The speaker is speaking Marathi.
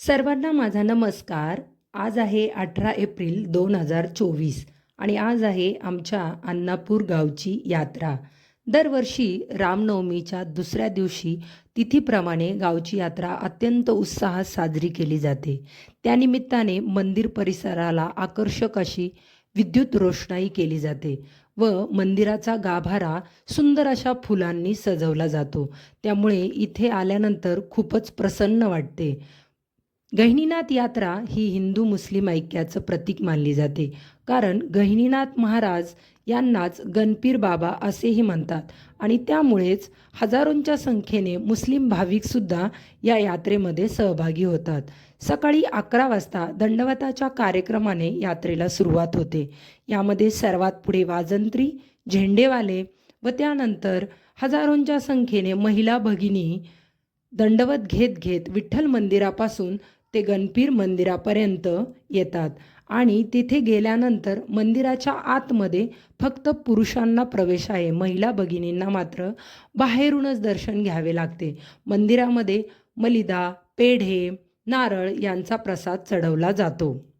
सर्वांना माझा नमस्कार. आज आहे अठरा एप्रिल दोन हजार चोवीस आणि आज आहे आमच्या अन्नापूर गावची यात्रा. दरवर्षी रामनवमीच्या दुसऱ्या दिवशी तिथीप्रमाणे गावची यात्रा अत्यंत उत्साहात साजरी केली जाते. त्यानिमित्ताने मंदिर परिसराला आकर्षक अशी विद्युत रोषणाई केली जाते व मंदिराचा गाभारा सुंदर अशा फुलांनी सजवला जातो. त्यामुळे इथे आल्यानंतर खूपच प्रसन्न वाटते. गहिनीनाथ यात्रा ही हिंदू मुस्लिम ऐक्याचं प्रतीक मानली जाते. कारण गहिनीनाथ महाराज यांनाच गणपीर बाबा असेही म्हणतात आणि त्यामुळेच हजारोंच्या संख्येने मुस्लिम भाविकसुद्धा या यात्रेमध्ये सहभागी होतात. सकाळी अकरा वाजता दंडवताच्या कार्यक्रमाने यात्रेला सुरुवात होते. यामध्ये सर्वात पुढे वाजंत्री झेंडेवाले व त्यानंतर हजारोंच्या संख्येने महिला भगिनी दंडवत घेत घेत विठ्ठल मंदिरापासून ते गणपीर मंदिरापर्यंत येतात आणि तिथे गेल्यानंतर मंदिराच्या आतमध्ये फक्त पुरुषांना प्रवेश आहे. महिला भगिनींना मात्र बाहेरूनच दर्शन घ्यावे लागते. मंदिरामध्ये मलिदा पेढे नारळ यांचा प्रसाद चढवला जातो.